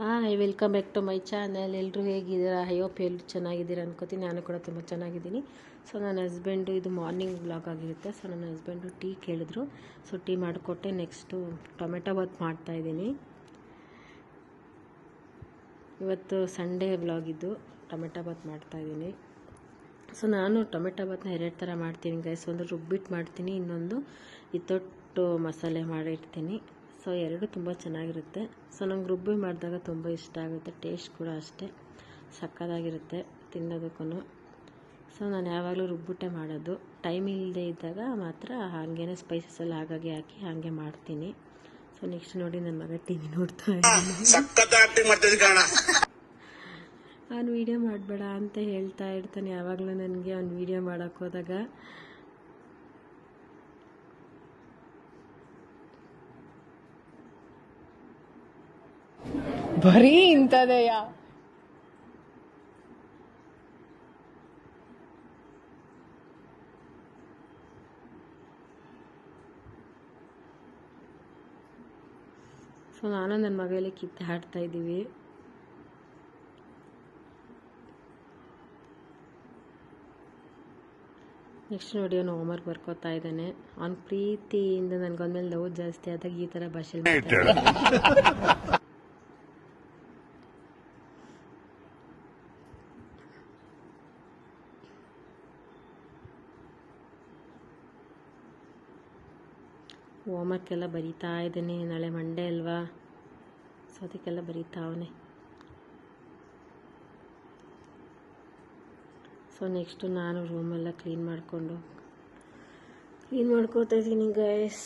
Hi welcome back to my channel ಎಲ್ಲರೂ ಹೇಗಿದ್ದೀರಾ? I hope ಎಲ್ಲರೂ ಚೆನ್ನಾಗಿದ್ದೀರಾ ಅನ್ಕೋತೀನಿ. ನಾನು ಕೂಡ ತುಂಬ ಚೆನ್ನಾಗಿದ್ದೀನಿ. ಸೊ ನನ್ನ ಹಸ್ಬೆಂಡು ಇದು ಮಾರ್ನಿಂಗ್ ಬ್ಲಾಗ್ ಆಗಿರುತ್ತೆ. ಸೊ ನನ್ನ ಹಸ್ಬೆಂಡು ಟೀ ಕೇಳಿದ್ರು. ಸೊ ಟೀ ಮಾಡಿಕೊಟ್ಟೆ. ನೆಕ್ಸ್ಟು ಟೊಮೆಟೊ ಬಾತ್ ಮಾಡ್ತಾಯಿದ್ದೀನಿ ಇವತ್ತು ಸಂಡೇ ಬ್ಲಾಗ್ ಇದು. ಟೊಮೆಟೊ ಬಾತ್ ಮಾಡ್ತಾಯಿದ್ದೀನಿ ಸೊ ನಾನು ಟೊಮೆಟೊ ಬಾತ್ನ ಎರಡು ಥರ ಮಾಡ್ತೀನಿ ಗೈಸ್ ಒಂದು ರುಬ್ಬಿಟ್ಟು ಮಾಡ್ತೀನಿ, ಇನ್ನೊಂದು ಇತ್ತೊಟ್ಟು ಮಸಾಲೆ ಮಾಡಿರ್ತೀನಿ. ಸೊ ಎರಡು ತುಂಬ ಚೆನ್ನಾಗಿರುತ್ತೆ. ಸೊ ನಂಗೆ ರುಬ್ಬಿ ಮಾಡಿದಾಗ ತುಂಬ ಇಷ್ಟ ಆಗುತ್ತೆ. ಟೇಸ್ಟ್ ಕೂಡ ಅಷ್ಟೇ. ಸಕ್ಕತ್ತಾಗಿರುತ್ತೆ ತಿನ್ನೋದಕ್ಕೂ ಸೊ ನಾನು ಯಾವಾಗಲೂ ರುಬ್ಬಿಟ್ಟೆ ಮಾಡೋದು. ಟೈಮ್ ಇಲ್ಲದೆ ಇದ್ದಾಗ ಮಾತ್ರ ಹಾಗೇನೆ ಸ್ಪೈಸಸ್ ಎಲ್ಲ ಹಾಗಾಗಿ ಹಾಕಿ ಹಾಗೆ ಮಾಡ್ತೀನಿ. ಸೊ ನೆಕ್ಸ್ಟ್ ನೋಡಿ ನನ್ನ ಮಗ ಟಿ ವಿ ನೋಡ್ತಾ ಅವ್ನು ವೀಡಿಯೋ ಮಾಡಬೇಡ ಅಂತ ಹೇಳ್ತಾ ಇರ್ತಾನೆ ಯಾವಾಗಲೂ ನನಗೆ. ಅವ್ನು ವೀಡಿಯೋ ಮಾಡೋಕ್ಕೆ ಬರೀ ಇಂಥದೆಯ? ಸೊ ನಾನು ನನ್ನ ಮಗಲ್ಲಿ ಕಿತ್ತಾಡ್ತಾ ಇದ್ದೀವಿ. ನೆಕ್ಸ್ಟ್ ನೋಡಿ ಅವನು ಹೋಮ್ವರ್ಕ್ ಬರ್ಕೋತಾ ಇದ್ದಾನೆ. ಅವ್ನ ಪ್ರೀತಿಯಿಂದ ನನಗೊಂದ್ಮೇಲೆ ಲವ್ ಜಾಸ್ತಿ ಆದಾಗ ಈ ಥರ ಭಾಷೆಲಿ ಎಲ್ಲ ಬರೀತಾ ಇದ್ದೀನಿ. ನಾಳೆ ಮಂಡೇ ಅಲ್ವಾ? ಸೊ ಅದಕ್ಕೆಲ್ಲ ಬರೀತಾ ಅವನೇ. ಸೊ ನೆಕ್ಸ್ಟು ನಾನು ರೂಮೆಲ್ಲ ಕ್ಲೀನ್ ಮಾಡಿಕೊಂಡು ಕ್ಲೀನ್ ಮಾಡ್ಕೋತಾ ಇದ್ದೀನಿ ಗೈಸ್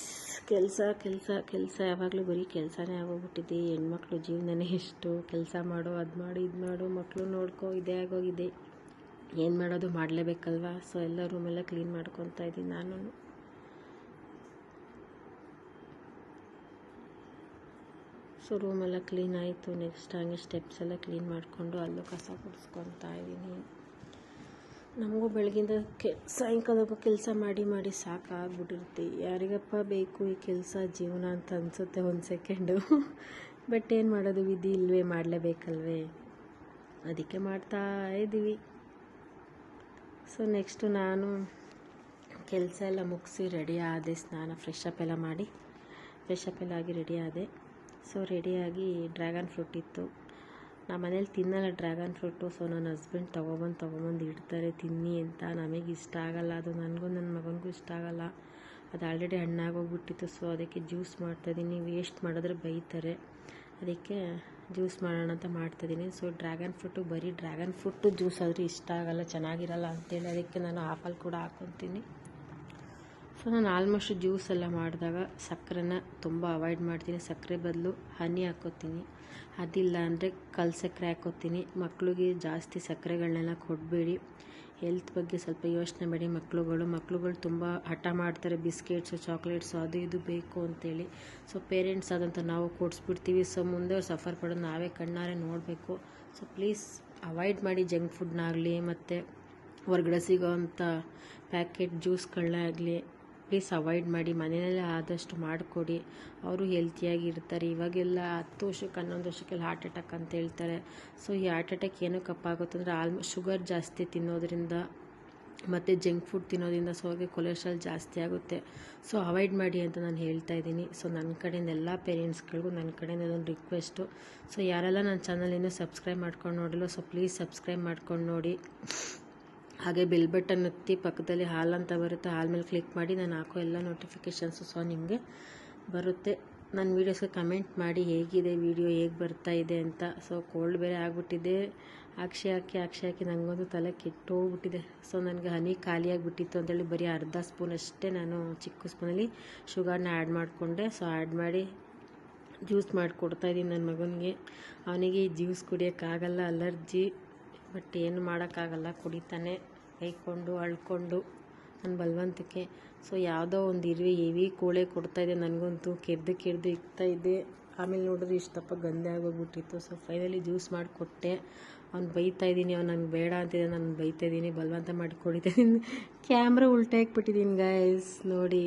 ಕೆಲಸ ಕೆಲಸ ಕೆಲಸ. ಯಾವಾಗಲೂ ಬರೀ ಕೆಲಸನೇ ಆಗೋಗ್ಬಿಟ್ಟಿದೆ. ಹೆಣ್ಮಕ್ಳು ಜೀವನನೇ ಎಷ್ಟು. ಕೆಲಸ ಮಾಡು, ಅದು ಮಾಡು, ಇದು ಮಾಡು ಮಕ್ಕಳು ನೋಡ್ಕೋ, ಇದೇ ಆಗೋಗಿದೆ. ಏನು ಮಾಡೋದು ಮಾಡಲೇಬೇಕಲ್ವಾ? ಸೊ ಎಲ್ಲ ರೂಮೆಲ್ಲ ಕ್ಲೀನ್ ಮಾಡ್ಕೊತಾ ಇದ್ದೀನಿ ನಾನು ಸೊ ರೂಮೆಲ್ಲ ಕ್ಲೀನ್ ಆಯಿತು. ನೆಕ್ಸ್ಟ್ ಹಂಗೆ ಸ್ಟೆಪ್ಸ್ ಎಲ್ಲ ಕ್ಲೀನ್ ಮಾಡಿಕೊಂಡು ಅಲ್ಲೂ ಕಸ ಗುಡಿಸ್ಕೊತಾ ಇದ್ದೀನಿ. ನಮಗೂ ಬೆಳಗಿಂದ ಕೆ ಸಾಯಂಕಾಲಕ್ಕೂ ಕೆಲಸ ಮಾಡಿ ಮಾಡಿ ಸಾಕಾಗ್ಬಿಟ್ಟಿರುತ್ತೆ. ಯಾರಿಗಪ್ಪ ಬೇಕು ಈ ಕೆಲಸ ಜೀವನ ಅಂತ ಅನಿಸುತ್ತೆ ಒಂದು ಸೆಕೆಂಡು ಬಟ್ ಏನು ಮಾಡೋದು, ವಿಧಿ ಇಲ್ವೇ, ಮಾಡಲೇಬೇಕಲ್ವೇ? ಅದಕ್ಕೆ ಮಾಡ್ತಾ ಇದ್ದೀವಿ. ಸೊ ನೆಕ್ಸ್ಟು ನಾನು ಕೆಲಸ ಎಲ್ಲ ಮುಗಿಸಿ ರೆಡಿ ಆದೆ, ಸ್ನಾನ ಫ್ರೆಶ್ ಅಪ್ ಎಲ್ಲ ಮಾಡಿ ಫ್ರೆಶ್ ಅಪ್ ಎಲ್ಲ ಆಗಿ ರೆಡಿ ಆದೆ. ಸೊ ರೆಡಿಯಾಗಿ ಡ್ರ್ಯಾಗನ್ ಫ್ರೂಟ್ ಇತ್ತು. ನಮ್ಮ ಮನೇಲಿ ತಿನ್ನಲ್ಲ ಡ್ರ್ಯಾಗನ್ ಫ್ರೂಟು, ಸೊ ನನ್ನ ಹಸ್ಬೆಂಡ್ ತೊಗೊಬಂದು ತೊಗೊಬಂದು ಇಡ್ತಾರೆ, ತಿನ್ನಿ ಅಂತ. ನಮಗೆ ಇಷ್ಟ ಆಗಲ್ಲ, ಅದು ನನಗೂ ನನ್ನ ಮಗನಿಗೂ ಇಷ್ಟ ಆಗಲ್ಲ. ಅದು ಆಲ್ರೆಡಿ ಹಣ್ಣಾಗೋಗ್ಬಿಟ್ಟಿತ್ತು, ಸೊ ಅದಕ್ಕೆ ಜ್ಯೂಸ್ ಮಾಡ್ತಾಯಿದ್ದೀನಿ ವೇಸ್ಟ್ ಮಾಡಿದ್ರೆ ಬೈತಾರೆ. ಅದಕ್ಕೆ ಜ್ಯೂಸ್ ಮಾಡೋಣ ಅಂತ ಮಾಡ್ತಾಯಿದ್ದೀನಿ ಸೊ ಡ್ರ್ಯಾಗನ್ ಫ್ರೂಟು, ಬರೀ ಡ್ರ್ಯಾಗನ್ ಫ್ರೂಟು ಜ್ಯೂಸ್ ಆದರೂ ಇಷ್ಟ ಆಗಲ್ಲ, ಚೆನ್ನಾಗಿರಲ್ಲ ಅಂತೇಳಿ. ಅದಕ್ಕೆ ನಾನು ಆಪಲ್ ಕೂಡ ಹಾಕ್ಕೊತೀನಿ ಸೊ ನಾನು ಆಲ್ಮೋಸ್ಟ್ ಜ್ಯೂಸ್ ಎಲ್ಲ ಮಾಡಿದಾಗ ಸಕ್ಕರೆನ ತುಂಬ ಅವಾಯ್ಡ್ ಮಾಡ್ತೀನಿ. ಸಕ್ಕರೆ ಬದಲು ಹನಿ ಹಾಕೋತೀನಿ. ಅದಿಲ್ಲ ಅಂದರೆ ಕಲ್ ಸಕ್ಕರೆ ಹಾಕೋತೀನಿ. ಮಕ್ಕಳಿಗೆ ಜಾಸ್ತಿ ಸಕ್ಕರೆಗಳನ್ನೆಲ್ಲ ಕೊಡಬೇಡಿ. ಹೆಲ್ತ್ ಬಗ್ಗೆ ಸ್ವಲ್ಪ ಯೋಚನೆ ಮಾಡಿ ಮಕ್ಕಳುಗಳು ಮಕ್ಕಳುಗಳು ತುಂಬ ಹಠ ಮಾಡ್ತಾರೆ. ಬಿಸ್ಕೆಟ್ಸು, ಚಾಕ್ಲೇಟ್ಸು ಅದು ಇದು ಬೇಕು ಅಂತೇಳಿ. ಸೊ ಪೇರೆಂಟ್ಸ್ ಆದಂಥ ನಾವು ಕೊಡಿಸ್ಬಿಡ್ತೀವಿ. ಸೊ ಮುಂದೆ ಅವ್ರು ಸಫರ್ ಪಡೋದು ನಾವೇ ಕಣ್ಣಾರೆ ನೋಡಬೇಕು. ಸೊ ಪ್ಲೀಸ್ ಅವಾಯ್ಡ್ ಮಾಡಿ ಜಂಕ್ ಫುಡ್ನಾಗಲಿ ಮತ್ತು ಹೊರ್ಗಡೆ ಸಿಗೋವಂಥ ಪ್ಯಾಕೆಟ್ ಜ್ಯೂಸ್ಗಳನ್ನ ಆಗಲಿ ಪ್ಲೀಸ್ ಅವಾಯ್ಡ್ ಮಾಡಿ, ಮನೆಯಲ್ಲೇ ಆದಷ್ಟು ಮಾಡಿಕೊಡಿ. ಅವರು ಹೆಲ್ತಿಯಾಗಿ ಇರ್ತಾರೆ ಇವಾಗೆಲ್ಲ ಹತ್ತು ವರ್ಷಕ್ಕೆ, ಹನ್ನೊಂದು ವರ್ಷಕ್ಕೆಲ್ಲ ಹಾರ್ಟ್ ಅಟ್ಯಾಕ್ ಅಂತ ಹೇಳ್ತಾರೆ. ಸೊ ಈ ಹಾರ್ಟ್ ಅಟ್ಯಾಕ್ ಏನು ಕಪ್ಪಾಗುತ್ತೆ ಅಂದರೆ ಆಲ್ಮೋಸ್ಟ್ ಶುಗರ್ ಜಾಸ್ತಿ ತಿನ್ನೋದ್ರಿಂದ ಮತ್ತು ಜಂಕ್ ಫುಡ್ ತಿನ್ನೋದ್ರಿಂದ ಸೊ ಅವ್ರಿಗೆ ಕೊಲೆಸ್ಟ್ರಾಲ್ ಜಾಸ್ತಿ ಆಗುತ್ತೆ. ಸೊ ಅವಾಯ್ಡ್ ಮಾಡಿ ಅಂತ ನಾನು ಹೇಳ್ತಾ ಇದ್ದೀನಿ. ಸೊ ನನ್ನ ಕಡೆಯಿಂದ ಎಲ್ಲ ಪೇರೆಂಟ್ಸ್ಗಳಿಗೂ ನನ್ನ ಕಡೆಯಿಂದ ಅದೊಂದು ರಿಕ್ವೆಸ್ಟು ಸೊ ಯಾರೆಲ್ಲ ನನ್ನ ಚಾನಲಿಂದ ಸಬ್ಸ್ಕ್ರೈಬ್ ಮಾಡ್ಕೊಂಡು ನೋಡಿಲ್ಲ ಸೊ ಪ್ಲೀಸ್ ಸಬ್ಸ್ಕ್ರೈಬ್ ಮಾಡ್ಕೊಂಡು ನೋಡಿ. ಹಾಗೆ ಬೆಲ್ ಬಟನ್ ಒತ್ತಿ ಪಕ್ಕದಲ್ಲಿ ಹಾಲ್ ಅಂತ ಬರುತ್ತೆ, ಹಾಲ್ ಮೇಲೆ ಕ್ಲಿಕ್ ಮಾಡಿ ನಾನು ಹಾಕೋ ಎಲ್ಲ ನೋಟಿಫಿಕೇಷನ್ಸು ಸಹ ನಿಮಗೆ ಬರುತ್ತೆ. ನನ್ನ ವೀಡಿಯೋಸ್ಗೆ ಕಮೆಂಟ್ ಮಾಡಿ ಹೇಗಿದೆ ವಿಡಿಯೋ ಹೇಗೆ ಬರ್ತಾ ಇದೆ ಅಂತ. ಸೊ ಕೋಲ್ಡ್ ಬೇರೆ ಆಗಿಬಿಟ್ಟಿದೆ. ಅಕ್ಷಿ ಹಾಕಿ ಅಕ್ಷಿ ಹಾಕಿ ನನಗೊಂದು ತಲೆ ಕೆಟ್ಟೋಗ್ಬಿಟ್ಟಿದೆ ಸೊ ನನಗೆ ಹನಿ ಖಾಲಿಯಾಗಿಬಿಟ್ಟಿತ್ತು ಅಂತೇಳಿ ಬರೀ ಅರ್ಧ ಸ್ಪೂನ್ ಅಷ್ಟೇ ನಾನು ಚಿಕ್ಕ ಸ್ಪೂನಲ್ಲಿ ಶುಗರ್ನ ಆ್ಯಡ್ ಮಾಡಿಕೊಂಡೆ. ಸೊ ಆ್ಯಡ್ ಮಾಡಿ ಜ್ಯೂಸ್ ಮಾಡಿಕೊಡ್ತಾ ಇದ್ದೀನಿ ನನ್ನ ಮಗನಿಗೆ. ಅವನಿಗೆ ಈ ಜ್ಯೂಸ್ ಕುಡಿಯೋಕ್ಕಾಗಲ್ಲ ಅಲರ್ಜಿ ಬಟ್ ಏನು ಮಾಡೋಕ್ಕಾಗಲ್ಲ, ಕುಡಿತಾನೆ ಬೈಕೊಂಡು ಅಳ್ಕೊಂಡು ನನ್ನ ಬಲವಂತಕ್ಕೆ. ಸೊ ಯಾವುದೋ ಒಂದು ಇರುವೆ, ಹೆವಿ ಕೊಡ್ತಾ ಕೊಡ್ತಾಯಿದೆ ನನಗಂತೂ ಕೆದ್ದು ಇಕ್ತಾ ಇದೆ. ಆಮೇಲೆ ನೋಡಿದ್ರೆ ಇಷ್ಟಪ್ಪ ಗಂದೆ ಆಗೋಗ್ಬಿಟ್ಟಿತ್ತು ಸೊ ಫೈನಲಿ ಜ್ಯೂಸ್ ಮಾಡಿಕೊಟ್ಟೆ ಅವ್ನು ಬೈತಾ ಇದ್ದೀನಿ ಅವ್ನು ನನಗೆ ಬೇಡ ಅಂತಿದೆ ನಾನು ಬೈತಾ ಇದ್ದೀನಿ ಬಲವಂತ ಮಾಡಿ ಕುಡಿತಾ ಇದ್ದೀನಿ ಕ್ಯಾಮ್ರಾ ಉಲ್ಟಾ ಹಾಕ್ಬಿಟ್ಟಿದ್ದೀನಿ ಗೈಸ್ ನೋಡಿ,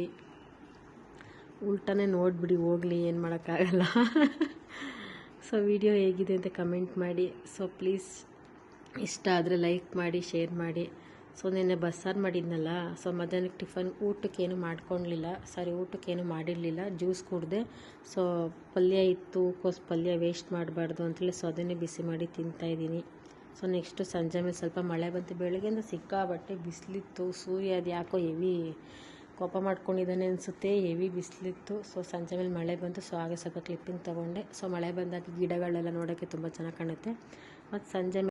ಉಲ್ಟಾನೇ ನೋಡಿಬಿಡಿ, ಹೋಗಲಿ, ಏನು ಮಾಡೋಕ್ಕಾಗಲ್ಲ. ಸೊ ವಿಡಿಯೋ ಹೇಗಿದೆ ಅಂತ ಕಮೆಂಟ್ ಮಾಡಿ. ಸೊ ಪ್ಲೀಸ್ ಇಷ್ಟ ಆದರೆ ಲೈಕ್ ಮಾಡಿ ಶೇರ್ ಮಾಡಿ. ಸೊ ನಿನ್ನೆ ಬಸ್ಸಾರು ಮಾಡಿದ್ನಲ್ಲ ಸೊ ಮಧ್ಯಾಹ್ನಕ್ಕೆ ಟಿಫನ್ ಊಟಕ್ಕೇನು ಮಾಡ್ಕೊಳ್ಲಿಲ್ಲ ಸಾರಿ ಊಟಕ್ಕೇನು ಮಾಡಿರಲಿಲ್ಲ. ಜ್ಯೂಸ್ ಕುಡಿದೆ. ಸೊ ಪಲ್ಯ ಇತ್ತು, ಕೋಸ್ ಪಲ್ಯ ವೇಸ್ಟ್ ಮಾಡಬಾರ್ದು ಅಂತೇಳಿ ಸೊ ಅದನ್ನೇ ಬಿಸಿ ಮಾಡಿ ತಿಂತಾಯಿದ್ದೀನಿ ಸೊ ನೆಕ್ಸ್ಟು ಸಂಜೆ ಮೇಲೆ ಸ್ವಲ್ಪ ಮಳೆ ಬಂತು. ಬೆಳಗ್ಗೆಯಿಂದ ಸಿಕ್ಕಾಬಟ್ಟೆ ಬಿಸಿಲಿತ್ತು. ಸೂರ್ಯ ಅದು ಯಾಕೋ ಹೆವಿ ಕೋಪ ಮಾಡ್ಕೊಂಡಿದ್ದಾನೆ ಅನಿಸುತ್ತೆ. ಹೆವಿ ಬಿಸಿಲಿತ್ತು. ಸೊ ಸಂಜೆ ಮೇಲೆ ಮಳೆ ಬಂತು. ಸೊ ಹಾಗೆ ಸ್ವಲ್ಪ ಕ್ಲಿಪ್ಪಿಂಗ್ ತೊಗೊಂಡೆ. ಸೊ ಮಳೆ ಬಂದಾಗ ಗಿಡಗಳೆಲ್ಲ ನೋಡೋಕ್ಕೆ ತುಂಬ ಚೆನ್ನಾಗಿ ಕಾಣುತ್ತೆ. ಮತ್ತು ಸಂಜೆ